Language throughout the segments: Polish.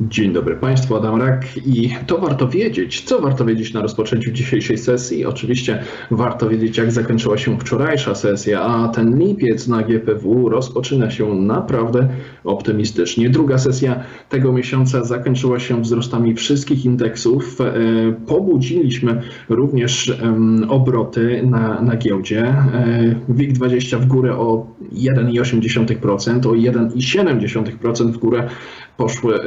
Dzień dobry Państwu, Adam Rak i to warto wiedzieć. Co warto wiedzieć na rozpoczęciu dzisiejszej sesji? Oczywiście warto wiedzieć, jak zakończyła się wczorajsza sesja, a ten lipiec na GPW rozpoczyna się naprawdę optymistycznie. Druga sesja tego miesiąca zakończyła się wzrostami wszystkich indeksów. E, Pobudziliśmy również obroty na, na giełdzie. E, WIG20 w górę o 1,8%, o 1,7% w górę poszły,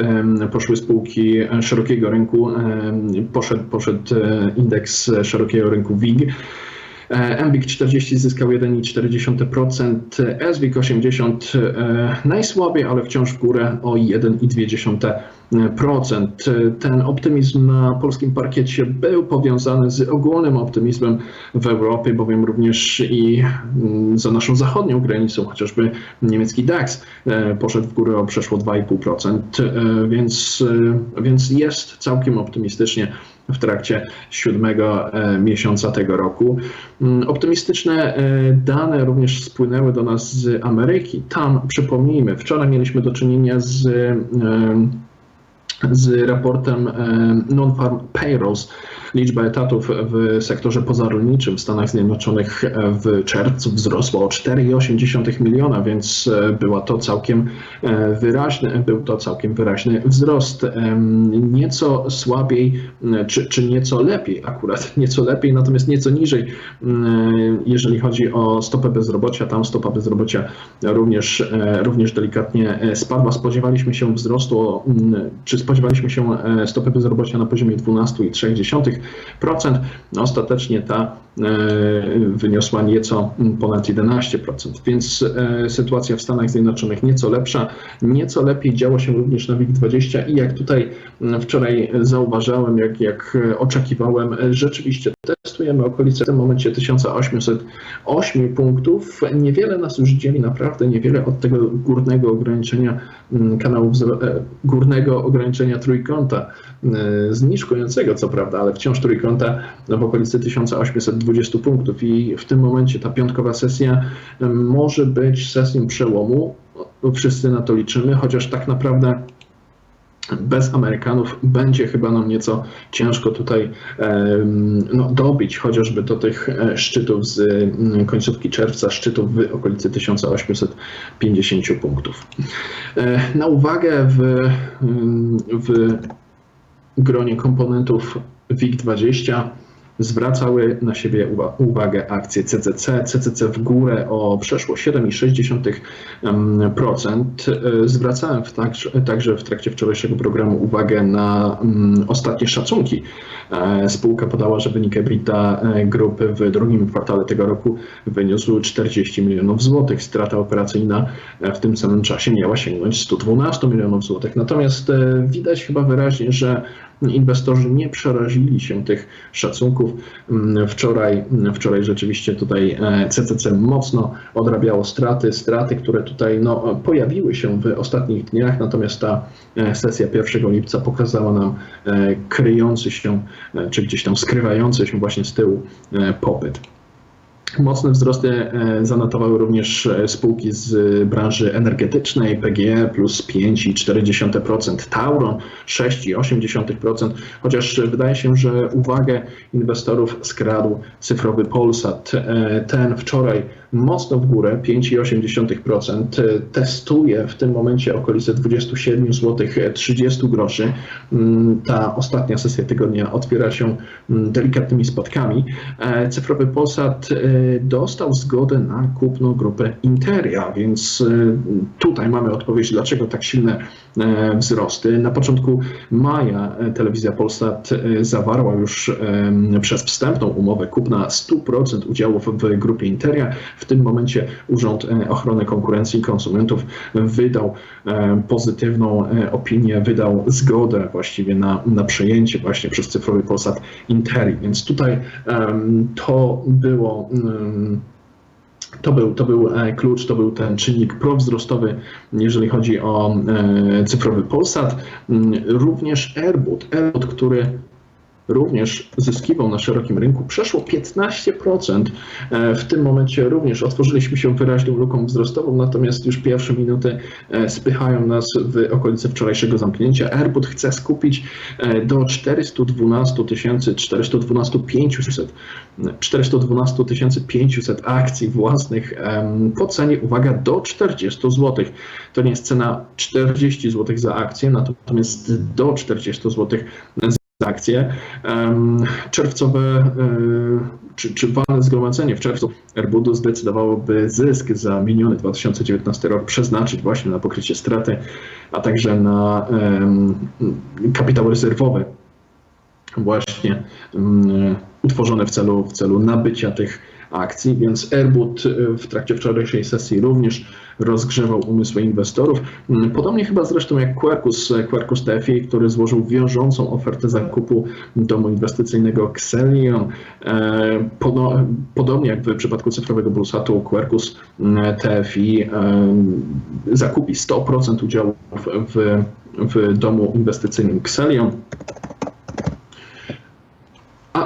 poszły spółki szerokiego rynku, poszedł, poszedł e, indeks szerokiego rynku WIG. MWIG 40 zyskał 1,4%, SWIG 80 e, najsłabiej, ale wciąż w górę o 1,2%. Ten optymizm na polskim parkiecie był powiązany z ogólnym optymizmem w Europie, bowiem również i mm, za naszą zachodnią granicą, chociażby niemiecki DAX e, poszedł w górę o przeszło 2,5%, e, więc, e, więc jest całkiem optymistycznie w trakcie siódmego miesiąca tego roku. Mm, Optymistyczne dane również spłynęły do nas z Ameryki. Tam, przypomnijmy, wczoraj mieliśmy do czynienia z, z raportem e, Non-Farm Payrolls, liczba etatów w sektorze pozarolniczym w Stanach Zjednoczonych w czerwcu wzrosła o 4,8 miliona, więc e, była to całkiem e, wyraźny, był to całkiem wyraźny wzrost. Nieco słabiej, czy, czy nieco lepiej akurat, nieco lepiej, natomiast nieco niżej, jeżeli chodzi o stopę bezrobocia, tam stopa bezrobocia również, e, również delikatnie spadła. Spodziewaliśmy się wzrostu, czy spodziewaliśmy się stopy bezrobocia na poziomie 12,3%. No, Ostatecznie ta e, wyniosła nieco ponad 11%, więc e, sytuacja w Stanach Zjednoczonych nieco lepsza, nieco lepiej działo się również na WIG20 i jak tutaj wczoraj zauważałem, jak, jak oczekiwałem, rzeczywiście testujemy okolice w tym momencie 1808 punktów. Niewiele nas już dzieli, naprawdę niewiele od tego górnego ograniczenia kanału wzro- e, górnego ograniczenia trójkąta, e, zniżkującego co prawda, ale wciąż trójkąta no, w okolicy 1820 punktów i w tym momencie ta piątkowa sesja e, może być sesją przełomu. Wszyscy na to liczymy, chociaż tak naprawdę bez Amerykanów będzie chyba nam nieco ciężko tutaj no, dobić chociażby do tych e, szczytów z mm, końcówki czerwca, szczytów w okolicy 1850 punktów. E, Na uwagę w, mm, w gronie komponentów WIG20 zwracały na siebie uwa- uwagę akcje CCC. CCC w górę o przeszło 7,6%. E, Zwracałem w także, także w trakcie wczorajszego programu uwagę na mm, ostatnie szacunki. E, Spółka podała, że wynik EBITDA e, grupy w drugim kwartale tego roku wyniósł 40 milionów złotych. Strata operacyjna w tym samym czasie miała sięgnąć 112 milionów złotych. Natomiast widać chyba wyraźnie, że inwestorzy nie przerazili się tych szacunków. Mm, Wczoraj, wczoraj rzeczywiście tutaj e, CCC mocno odrabiało straty, straty, które tutaj no, pojawiły się w ostatnich dniach, natomiast ta e, sesja 1 lipca pokazała nam e, kryjący się, e, czy gdzieś tam skrywający się właśnie z tyłu e, popyt. Mocne wzrosty e, zanotowały również e, spółki z branży energetycznej, PGE plus 5,4%, Tauron 6,8%, chociaż wydaje się, że uwagę inwestorów skradł cyfrowy Polsat. E, Ten wczoraj mocno w górę, 5,8%, e, testuje w tym momencie okolice 27 zł 30 groszy. Mm, Ta ostatnia sesja tygodnia otwiera się mm, delikatnymi spadkami. E, Cyfrowy Polsat e, dostał zgodę na kupno grupę Interia, więc tutaj mamy odpowiedź, dlaczego tak silne wzrosty. Na początku maja telewizja Polsat zawarła już przez wstępną umowę kupna 100% udziałów w grupie Interia. W tym momencie Urząd e, Ochrony Konkurencji i Konsumentów wydał e, pozytywną e, opinię, wydał zgodę właściwie na, na przejęcie właśnie przez cyfrowy Polsat Interi. Więc tutaj to było. to był, to był klucz, to był ten czynnik prowzrostowy, jeżeli chodzi o cyfrowy Polsat. Mm, Również Airbud, Airbud, który również zyskiwał na szerokim rynku, przeszło 15%. E, W tym momencie również otworzyliśmy się wyraźną luką wzrostową, natomiast już pierwsze minuty e, spychają nas w okolice wczorajszego zamknięcia. Airbud chce skupić e, do 412 tysięcy, 412 500, 412 500 akcji własnych po cenie, uwaga, do 40 zł. To nie jest cena 40 zł za akcję, natomiast do 40 zł Em, Czerwcowe e, czy, czy walne zgromadzenie w czerwcu Airbudu zdecydowałoby zysk za miniony 2019 rok przeznaczyć właśnie na pokrycie straty, a także na kapitał rezerwowy właśnie utworzone w celu, w celu nabycia tych akcji, więc Airbud y, w trakcie wczorajszej sesji również rozgrzewał umysły inwestorów. Mm, Podobnie chyba zresztą jak Quercus, Quercus TFI, który złożył wiążącą ofertę zakupu domu inwestycyjnego Xelion. E, podo- Podobnie jak w przypadku cyfrowego Bulsatu, Quercus mm, TFI e, zakupi 100% udziałów w, w domu inwestycyjnym Xelion.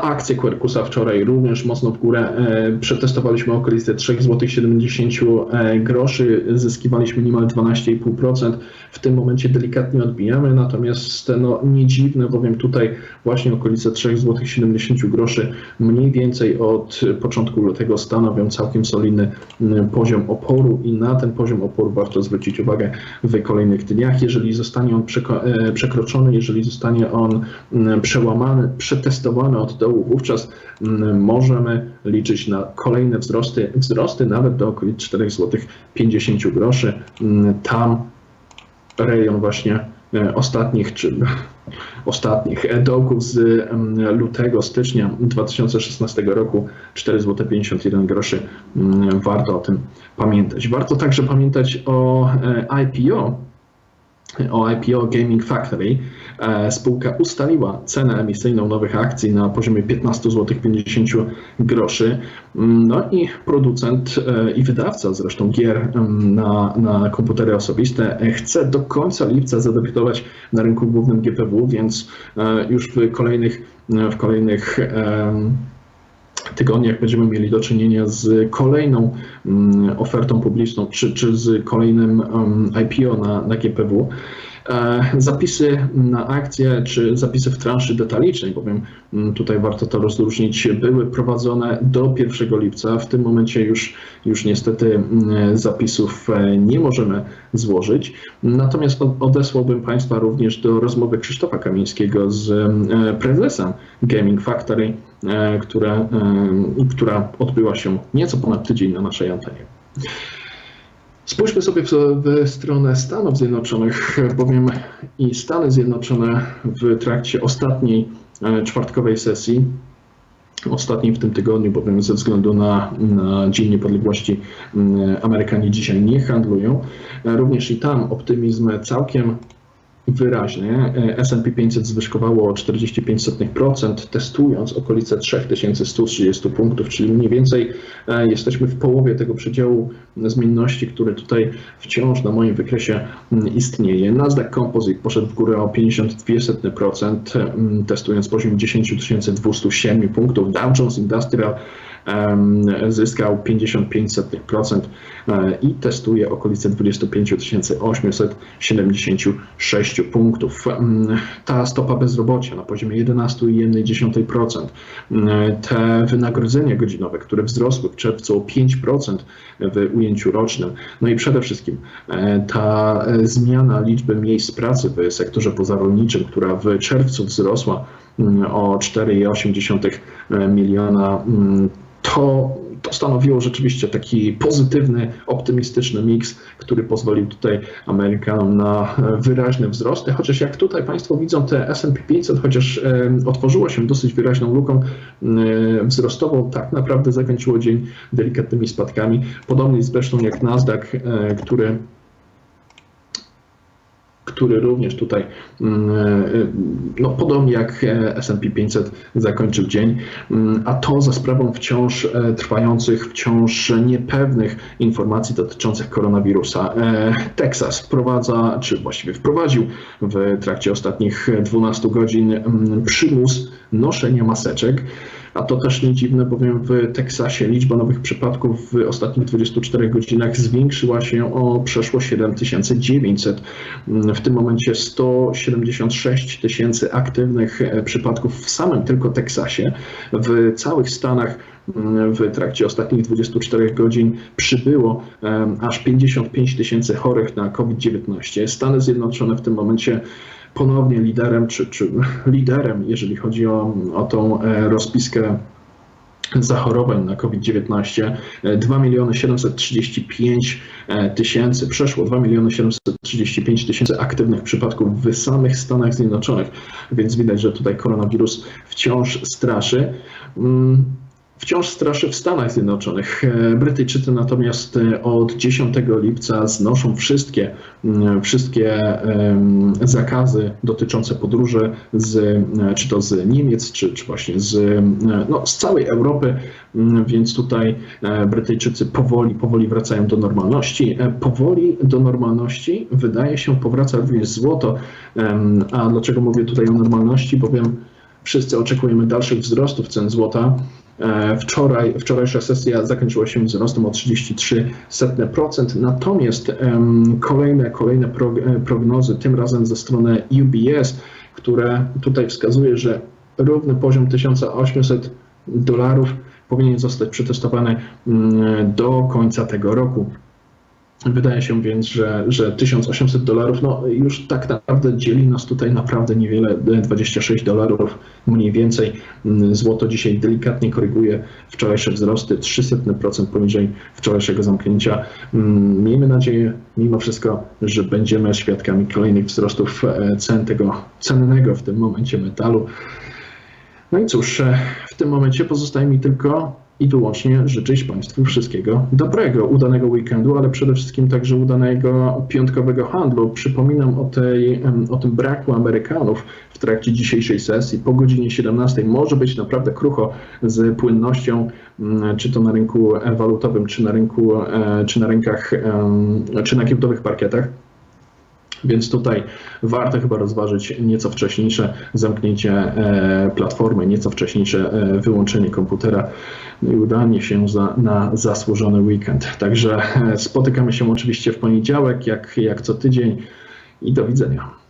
Akcje Quercusa wczoraj również mocno w górę. E, Przetestowaliśmy okolice 3,70 zł groszy, zyskiwaliśmy niemal 12,5%. W tym momencie delikatnie odbijamy, natomiast no, nie dziwne, bowiem tutaj właśnie okolice 3,70 zł groszy mniej więcej od początku lutego stanowią całkiem solidny m, poziom oporu i na ten poziom oporu warto zwrócić uwagę w kolejnych dniach. Jeżeli zostanie on e, przekroczony, jeżeli zostanie on m, przełamany, przetestowany od dołu, wówczas m, możemy liczyć na kolejne wzrosty, wzrosty nawet do okolic 4 zł 50 groszy. M, Tam rejon właśnie e, ostatnich, czy ostatnich dołków z em, lutego, stycznia 2016 roku 4 zł 51 groszy. Mm, Warto o tym pamiętać. Warto także pamiętać o e, IPO, o IPO Gaming Factory. E, Spółka ustaliła cenę emisyjną nowych akcji na poziomie 15 zł 50 groszy. Mm, No i producent e, i wydawca zresztą gier em, na, na komputery osobiste e, chce do końca lipca zadebiutować na rynku głównym GPW, więc już w kolejnych, w kolejnych tygodniach będziemy mieli do czynienia z kolejną mm, ofertą publiczną, czy, czy z kolejnym em, IPO na, na GPW. E, Zapisy na akcje, czy zapisy w transzy detalicznej, bowiem mm, tutaj warto to rozróżnić, były prowadzone do 1 lipca. W tym momencie już, już niestety mm, zapisów e, nie możemy złożyć. Natomiast od- odesłałbym Państwa również do rozmowy Krzysztofa Kamińskiego z e, prezesem Gaming Factory, e, która, e, która odbyła się nieco ponad tydzień na naszej antenie. Spójrzmy sobie w, w stronę Stanów Zjednoczonych, bowiem i Stany Zjednoczone w trakcie ostatniej e, czwartkowej sesji, ostatniej w tym tygodniu, bowiem ze względu na, na Dzień Niepodległości Amerykanie dzisiaj nie handlują, również i tam optymizm całkiem wyraźny. E, S&P 500 zwyżkowało o 45%, testując okolice 3130 punktów, czyli mniej więcej e, jesteśmy w połowie tego przedziału zmienności, który tutaj wciąż na moim wykresie mm, istnieje. Nasdaq Composite poszedł w górę o 52%, mm, testując poziom 10 punktów. Dow Jones Industrial zyskał 55% e, i testuje okolice 25 876 punktów. Ta stopa bezrobocia na poziomie 11,1%. Mm, Te wynagrodzenia godzinowe, które wzrosły w czerwcu o 5% w ujęciu rocznym. No i przede wszystkim e, ta e, zmiana liczby miejsc pracy w sektorze pozarolniczym, która w czerwcu wzrosła mm, o 4,8 miliona mm, to, to stanowiło rzeczywiście taki pozytywny, optymistyczny miks, który pozwolił tutaj Amerykanom na e, wyraźne wzrosty. Chociaż jak tutaj Państwo widzą, te SP 500, chociaż e, otworzyło się dosyć wyraźną luką e, wzrostową, tak naprawdę zakończyło dzień delikatnymi spadkami. Podobnie zresztą jak Nasdaq, który który również tutaj, mm, e, no podobnie jak e, S&P 500 zakończył dzień, Mm, a to za sprawą wciąż e, trwających, wciąż niepewnych informacji dotyczących koronawirusa. E, Teksas wprowadza, czy właściwie wprowadził w trakcie ostatnich 12 godzin mm, przymus noszenia maseczek. A to też nie dziwne, bowiem w Teksasie liczba nowych przypadków w ostatnich 24 godzinach zwiększyła się o przeszło 7900. W tym momencie 176 tysięcy aktywnych e, przypadków w samym tylko Teksasie. W całych Stanach w trakcie ostatnich 24 godzin przybyło aż 55 tysięcy chorych na COVID-19. Stany Zjednoczone w tym momencie ponownie liderem, czy, czy liderem, jeżeli chodzi o, o tą e, rozpiskę zachorowań na COVID-19 2 miliony 735 e, tysięcy, przeszło 2 miliony 735 tysięcy aktywnych przypadków w samych Stanach Zjednoczonych, więc widać, że tutaj koronawirus wciąż straszy. Wciąż straszy w Stanach Zjednoczonych. E, Brytyjczycy natomiast e, od 10 lipca znoszą wszystkie, wszystkie zakazy dotyczące podróży z, e, czy to z Niemiec, czy, czy właśnie z, no, z całej Europy, więc tutaj Brytyjczycy powoli, powoli wracają do normalności. Powoli do normalności wydaje się powraca również złoto. A dlaczego mówię tutaj o normalności? Bowiem wszyscy oczekujemy dalszych wzrostów cen złota. E, Wczoraj, wczorajsza sesja zakończyła się wzrostem o 33%, natomiast kolejne, kolejne e, prognozy, tym razem ze strony UBS, które tutaj wskazuje, że równy poziom 1800 dolarów powinien zostać przetestowany mm, do końca tego roku. Wydaje się więc, że, że 1800 dolarów no już tak naprawdę dzieli nas tutaj naprawdę niewiele, 26 dolarów mniej więcej. Mm, Złoto dzisiaj delikatnie koryguje wczorajsze wzrosty, 300% poniżej wczorajszego zamknięcia. Mm, Miejmy nadzieję mimo wszystko, że będziemy świadkami kolejnych wzrostów e, cen tego cennego w tym momencie metalu. No i cóż, e, w tym momencie pozostaje mi tylko i wyłącznie życzyć Państwu wszystkiego dobrego, udanego weekendu, ale przede wszystkim także udanego piątkowego handlu. Przypominam o, tej, o tym braku Amerykanów w trakcie dzisiejszej sesji. Po godzinie 17 może być naprawdę krucho z płynnością, mm, czy to na rynku walutowym, czy na rynku, e, czy na rynkach, czy na giełdowych parkietach. Więc tutaj warto chyba rozważyć nieco wcześniejsze zamknięcie e, platformy, nieco wcześniejsze e, wyłączenie komputera i udanie się za, na zasłużony weekend. Także e, spotykamy się oczywiście w poniedziałek, jak, jak co tydzień i do widzenia.